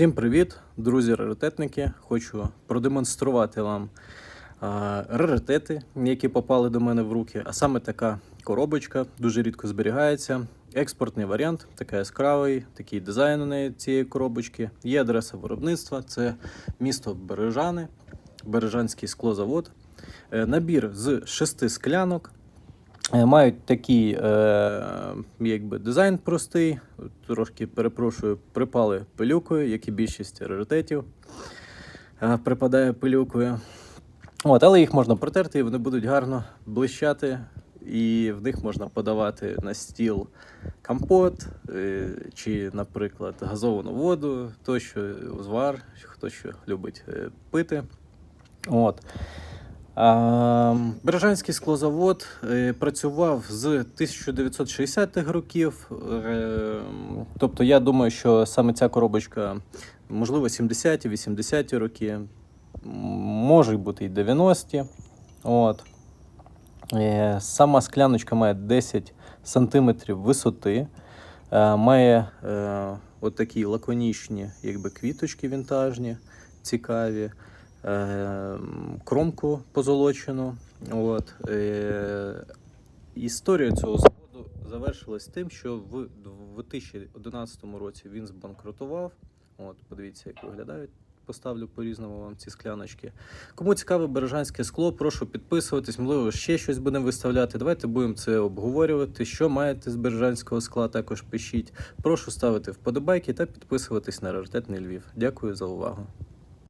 Всім привіт, друзі раритетники. Хочу продемонструвати вам а, раритети, які попали до мене в руки. А саме така коробочка дуже рідко зберігається. Експортний варіант, такий яскравий, такий дизайн у неї цієї коробочки. Є адреса виробництва, це місто Бережани, Бережанський склозавод. Е, Набір з шести склянок. Е, Мають такий е, якби дизайн простий. Трошки перепрошую, припали пилюкою, як і більшість раритетів е, припадає пилюкою. От, але їх можна протерти, і вони будуть гарно блищати, і в них можна подавати на стіл компот е, чи, наприклад, газовану воду, тощо узвар, хто що любить е, пити. От. Бережанський склозавод е, працював з 1960-х років. Е, тобто, я думаю, що саме ця коробочка, можливо, 70-ті, 80-ті роки, може бути і 90-ті. От. Е, Сама скляночка має 10 см висоти, має от такі лаконічні якби, квіточки вінтажні, цікаві, кромку позолочену. От. Е, Історія цього заводу завершилась тим, що в 2011 році він збанкрутував. От, подивіться, як виглядають. Поставлю по-різному вам ці скляночки. Кому цікаве бережанське скло, прошу підписуватись, можливо, ще щось будемо виставляти. Давайте будемо це обговорювати. Що маєте з бережанського скла, також пишіть. Прошу ставити вподобайки та підписуватись на раритетний Львів. Дякую за увагу.